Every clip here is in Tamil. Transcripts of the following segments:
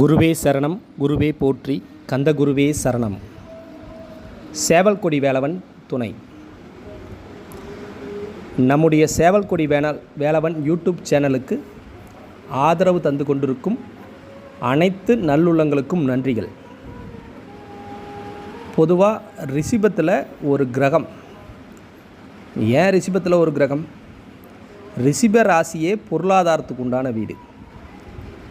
குருவே சரணம் குருவே போற்றி கந்தகுருவே சரணம். சேவல்கொடி வேலவன் துணை. நம்முடைய சேவல்கொடி வேணால் வேலவன் யூடியூப் சேனலுக்கு ஆதரவு தந்து கொண்டிருக்கும் அனைத்து நல்லுள்ளங்களுக்கும் நன்றிகள். பொதுவாக ரிஷிபத்தில் ஒரு கிரகம். ஏன் ரிஷிபத்தில் ஒரு கிரகம்? ரிஷிப ராசியே பொருளாதாரத்துக்கு உண்டான வீடு.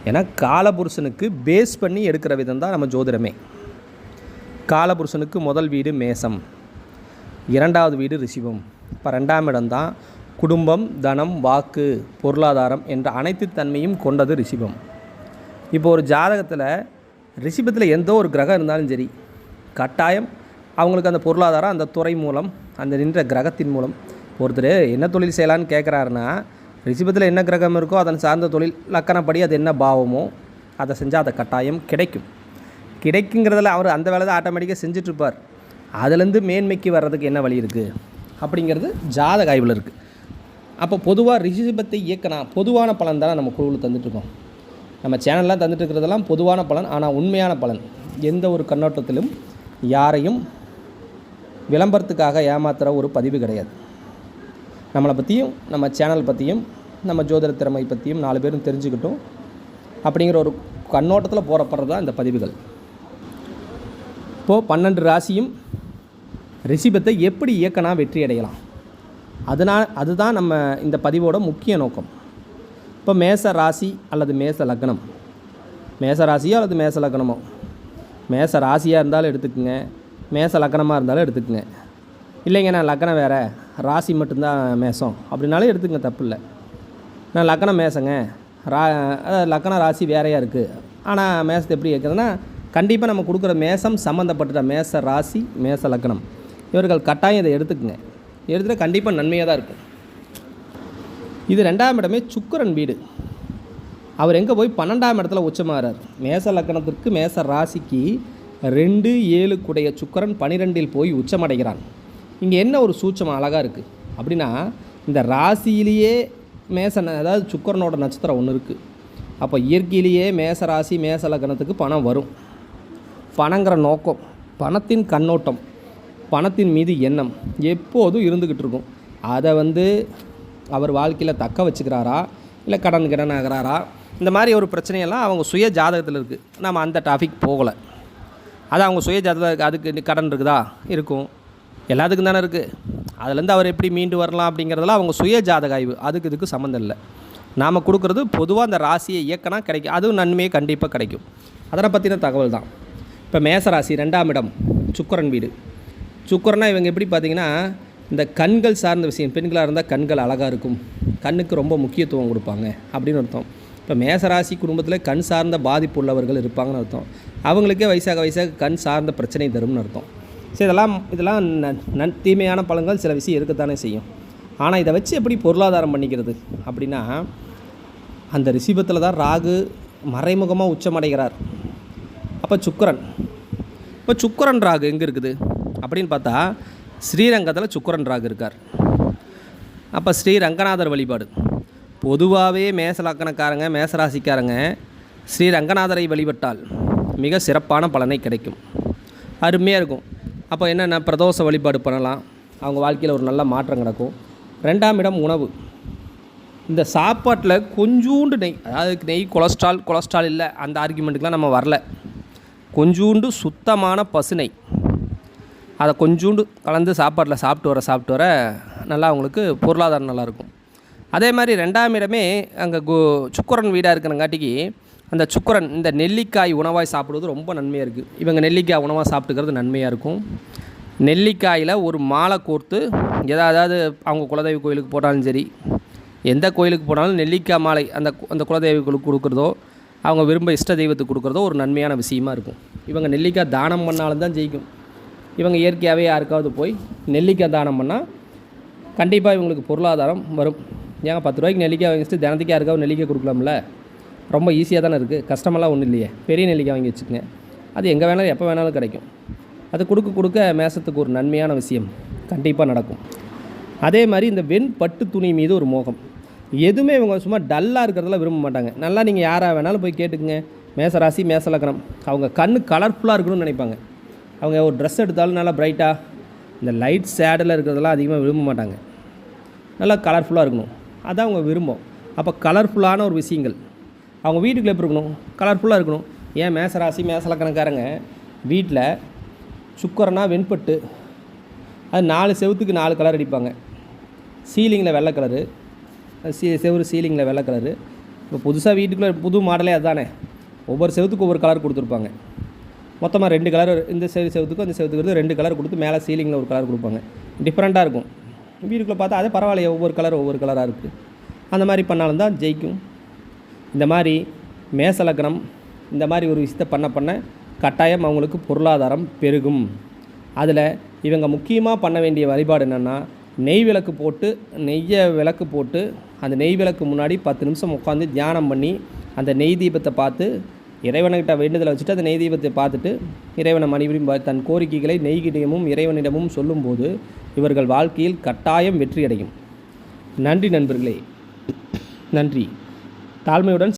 ஏன்னா காலபுருஷனுக்கு பேஸ் பண்ணி எடுக்கிற விதம் தான் நம்ம ஜோதிடமே. காலபுருஷனுக்கு முதல் வீடு மேசம். இரண்டாவது வீடு ரிஷிபம். இப்போ ரெண்டாம் இடம்தான் குடும்பம் தனம் வாக்கு பொருளாதாரம் என்ற அனைத்து தன்மையும் கொண்டது ரிஷிபம். இப்போ ஒரு ஜாதகத்தில் ரிஷிபத்தில் எந்த ஒரு கிரகம் இருந்தாலும் சரி கட்டாயம் அவங்களுக்கு அந்த பொருளாதாரம் அந்த துறை மூலம் அந்த நின்ற கிரகத்தின் மூலம் ஒருத்தர் என்ன தொழில் செய்யலான்னு கேட்குறாருன்னா ரிஷபத்தில் என்ன கிரகம் இருக்கோ அதன் சார்ந்த தொழில் லக்கணப்படி அது என்ன பாவமோ அதை செஞ்சால் அதை கட்டாயம் கிடைக்கும். கிடைக்குங்கிறதுல அவர் அந்த வேலை தான் ஆட்டோமேட்டிக்காக செஞ்சிட்ருப்பார். அதுலேருந்து மேன்மைக்கு வர்றதுக்கு என்ன வழி இருக்குது அப்படிங்கிறது ஜாதக ஆய்வில் இருக்குது அப்போ பொதுவாக ரிஷபத்தை இயக்கினா பொதுவான பலன் தானே நம்ம குழுவில் தந்துட்டுருக்கோம் நம்ம சேனல்லாம் தந்துட்டு இருக்கிறதெல்லாம் பொதுவான பலன் ஆனால் உண்மையான பலன். எந்த ஒரு கண்ணோட்டத்திலும் யாரையும் விளம்பரத்துக்காக ஏமாத்துகிற ஒரு பதிவு கிடையாது. நம்மளை பற்றியும் நம்ம சேனல் பற்றியும் நம்ம ஜோதிட திறமை பற்றியும் நாலு பேரும் தெரிஞ்சுக்கிட்டோம். அப்படிங்கிற ஒரு கண்ணோட்டத்தில் போகிறப்படுறது தான் இந்த பதிவுகள். இப்போது பன்னெண்டு ராசியும் ரிஷிபத்தை எப்படி இயக்கனா வெற்றி அடையலாம்? அதனால் அதுதான் நம்ம இந்த பதிவோட முக்கிய நோக்கம். இப்போ மேச ராசி அல்லது மேச லக்னம். மேச ராசியோ அல்லது மேச லக்னமோ? மேச ராசியாக இருந்தாலும் எடுத்துக்கோங்க. மேச லக்னமாக இருந்தாலும் எடுத்துக்கோங்க. இல்லைங்க நான் லக்னம் வேறு. ராசி மட்டும்தான் மேசம். அப்படின்னாலும் எடுத்துக்கங்க தப்பு இல்லை. நான் லக்னம் மேசங்க. ரா அதாவது லக்ன ராசி வேறையாக இருக்குது ஆனால் மேசத்தை எப்படி கேட்குறதுன்னா கண்டிப்பாக நம்ம கொடுக்குற மேசம் சம்மந்தப்பட்ட மேச ராசி மேச லக்னம் இவர்கள் கட்டாயம் இதை எடுத்துக்கங்க. எடுத்துகிட்டு கண்டிப்பாக நன்மையாக தான் இருக்கும். இது ரெண்டாம் இடமே சுக்கரன் வீடு. அவர் எங்கே போய் பன்னெண்டாம் இடத்துல உச்சமாகிறார் மேச லக்கணத்திற்கு மேச ராசிக்கு ரெண்டு ஏழு குடைய சுக்கரன் பனிரெண்டில் போய் உச்சமடைகிறான். இங்கே என்ன ஒரு சூட்சம் அழகாக இருக்குது அப்படின்னா இந்த ராசியிலேயே மேச அதாவது சுக்கிரனோட நட்சத்திரம் ஒன்று இருக்குது அப்போ இயற்கையிலேயே மேச ராசி மேச லக்கணத்துக்கு பணம் வரும். பணங்கிற நோக்கம் பணத்தின் கண்ணோட்டம் பணத்தின் மீது எண்ணம் எப்போதும் இருந்துக்கிட்டு இருக்கும். அதை வந்து அவர் வாழ்க்கையில் தக்க வச்சுக்கிறாரா? இல்லை கடன் கடன் ஆகிறாரா இந்த மாதிரி ஒரு பிரச்சனையெல்லாம் அவங்க சுய ஜாதகத்தில் இருக்குது நம்ம அந்த டாபிக் போகலை. அது அவங்க சுய ஜாதகம் அதுக்கு கடன் இருக்குதா? இருக்கும். எல்லாத்துக்கும் தானே இருக்குது அதுலேருந்து அவர் எப்படி மீண்டு வரலாம் அப்படிங்கிறதெல்லாம் அவங்க சுய ஜாதக ஆய்வு அதுக்கு இதுக்கு சம்மந்தம் இல்லை. நாம் கொடுக்குறது பொதுவாக அந்த ராசியை இயக்கினா கிடைக்கும் அதுவும் நன்மையே கண்டிப்பாக கிடைக்கும். அதனை பற்றின தகவல் தான். இப்போ மேசராசி ரெண்டாம் இடம் சுக்கரன் வீடு. சுக்கிரனா இவங்க எப்படி பார்த்தீங்கன்னா இந்த கண்கள் சார்ந்த விஷயம் பெண்களாக இருந்தால் கண்கள் அழகாக இருக்கும். கண்ணுக்கு ரொம்ப முக்கியத்துவம் கொடுப்பாங்க அப்படின்னு அர்த்தம். இப்போ மேசராசி குடும்பத்தில் கண் சார்ந்த பாதிப்பு உள்ளவர்கள் இருப்பாங்கன்னு அர்த்தம். அவங்களுக்கே வயசாக வயசாக கண் சார்ந்த பிரச்சனை தரும்னு அர்த்தம். சரி இதெல்லாம் இதெல்லாம் ந- நன் தீமையான பலன்கள் சில விஷயம் இருக்கத்தானே செய்யும். ஆனால் இதை வச்சு எப்படி பொருளாதாரம் பண்ணிக்கிறது? அப்படின்னா அந்த ரிஷிபத்தில் தான் ராகு மறைமுகமாக உச்சமடைகிறார். அப்போ சுக்கரன். இப்போ சுக்கரன் ராகு எங்கே இருக்குது? அப்படின்னு பார்த்தா ஸ்ரீரங்கத்தில் சுக்கரன் ராகு இருக்கார். அப்போ ஸ்ரீ ரங்கநாதர் வழிபாடு. பொதுவாகவே மேசலக்கணக்காரங்க மேசராசிக்காரங்க ஸ்ரீ ரங்கநாதரை வழிபட்டால் மிக சிறப்பான பலனை கிடைக்கும். அருமையாக இருக்கும். அப்போ என்னென்ன பிரதோஷ வழிபாடு பண்ணலாம். அவங்க வாழ்க்கையில் ஒரு நல்ல மாற்றம் கிடக்கும் ரெண்டாம் இடம் உணவு. இந்த சாப்பாட்டில் கொஞ்சூண்டு நெய் அதாவது நெய் கொலஸ்ட்ரால் கொலஸ்ட்ரால் இல்லை அந்த ஆர்குமெண்ட்டுக்கெலாம் நம்ம வரல. கொஞ்சூண்டு சுத்தமான பசுனை அதை கொஞ்சூண்டு கலந்து சாப்பாட்டில் சாப்பிட்டு வர சாப்பிட்டு வர நல்லா அவங்களுக்கு பொருளாதாரம் நல்லாயிருக்கும் அதே மாதிரி ரெண்டாம் இடமே அங்கே கு சுக்கரன் வீடாக இருக்கிறங்காட்டிக்கு அந்த சுக்கரன் இந்த நெல்லிக்காய் உணவாய் சாப்பிடுவது ரொம்ப நன்மையாக இருக்குது இவங்க நெல்லிக்காய் உணவாக சாப்பிட்டுக்கிறது நன்மையாக இருக்கும். நெல்லிக்காயில் ஒரு மாலை கோர்த்து எதாவது அவங்க குலதெய்வ கோயிலுக்கு போட்டாலும் சரி எந்த கோயிலுக்கு போனாலும் நெல்லிக்காய் மாலை அந்த கு- அந்த குலதெய்வங்களுக்கு கொடுக்குறதோ அவங்க விரும்ப இஷ்ட தெய்வத்துக்கு கொடுக்குறதோ ஒரு நன்மையான விஷயமா இருக்கும். இவங்க நெல்லிக்காய் தானம் பண்ணாலும் தான் ஜெயிக்கும். இவங்க இயற்கையாகவே யாருக்காவது போய் நெல்லிக்காய் தானம் பண்ணால் கண்டிப்பாக இவங்களுக்கு பொருளாதாரம் வரும். ஏங்க பத்து ரூபாய்க்கு நெல்லிக்காய் வாங்கிட்டு தினத்துக்கு யாருக்காவது நெல்லிக்காய் கொடுக்கலாம்ல? ரொம்ப ஈஸியாக தானே இருக்குது கஷ்டமெல்லாம் ஒன்றும் இல்லையே. பெரிய நெல்லிக்காய் வாங்கி வச்சுக்கோங்க. அது எங்கே வேணாலும் எப்போ வேணாலும் கிடைக்கும். அது கொடுக்க கொடுக்க மேசத்துக்கு ஒரு நன்மையான விஷயம். கண்டிப்பாக நடக்கும். அதே மாதிரி இந்த வெண் பட்டு துணி மீது ஒரு மோகம். எதுவுமே இவங்க சும்மா டல்லாக இருக்கிறதெல்லாம் விரும்ப மாட்டாங்க. நல்லா நீங்கள் யாராக வேணாலும் போய் கேட்டுக்குங்க. மேசராசி மேச லக்னம் அவங்க கண் கலர்ஃபுல்லாக இருக்கணும்னு நினைப்பாங்க. அவங்க ஒரு ட்ரெஸ் எடுத்தாலும் நல்லா பிரைட்டாக இந்த லைட் சேடில் இருக்கிறதெல்லாம் அதிகமாக விரும்ப மாட்டாங்க. நல்லா கலர்ஃபுல்லாக இருக்கணும். அதான் அவங்க விரும்பும். அப்போ கலர்ஃபுல்லான ஒரு விஷயங்கள். அவங்க வீட்டுக்குள்ள எப்படி இருக்கணும்? கலர்ஃபுல்லாக இருக்கணும். ஏன் மேசராசி மேசலக்கணக்காரங்க? வீட்டில் சுக்கரனா வெண்பட்டு. அது நாலு செவுத்துக்கு நாலு கலர் அடிப்பாங்க. சீலிங்கில் வெள்ளை கலரு சீ செவுரு சீலிங்கில் வெள்ளை கலரு இப்போ புதுசாக வீட்டுக்குள்ளே புது மாடலே அதுதானே ஒவ்வொரு செவத்துக்கு ஒவ்வொரு கலர் கொடுத்துருப்பாங்க. மொத்தமாக ரெண்டு கலர் இந்த செவு செவுத்துக்கும் அந்த செவுத்துக்கு ரெண்டு கலர் கொடுத்து மேலே சீலிங்கில் ஒரு கலர் கொடுப்பாங்க. டிஃப்ரெண்ட்டாக இருக்கும். வீட்டுக்குள்ளே பார்த்தா அதே பரவாயில்லையே ஒவ்வொரு கலர் ஒவ்வொரு கலராக இருக்குது அந்த மாதிரி பண்ணாலும் தான் ஜெயிக்கும். இந்த மாதிரி மேசலக்கணம் இந்த மாதிரி ஒரு விஷயத்தை பண்ண பண்ண கட்டாயம் அவங்களுக்கு பொருளாதாரம் பெருகும். அதில் இவங்க முக்கியமாக பண்ண வேண்டிய வழிபாடு என்னென்னா நெய் விளக்கு போட்டு நெய்யை விளக்கு போட்டு அந்த நெய் விளக்கு முன்னாடி பத்து நிமிஷம் உட்காந்து தியானம் பண்ணி அந்த நெய் தீபத்தை பார்த்து இறைவன்கிட்ட வேண்டுதலை வச்சுட்டு அந்த நெய் தீபத்தை பார்த்துட்டு இறைவனை மணிபுரியும் தன் கோரிக்கைகளை நெய்கிடமும் இறைவனிடமும் சொல்லும்போது இவர்கள் வாழ்க்கையில் கட்டாயம் வெற்றி அடையும் நன்றி நண்பர்களே. நன்றி. தாழ்மையுடன்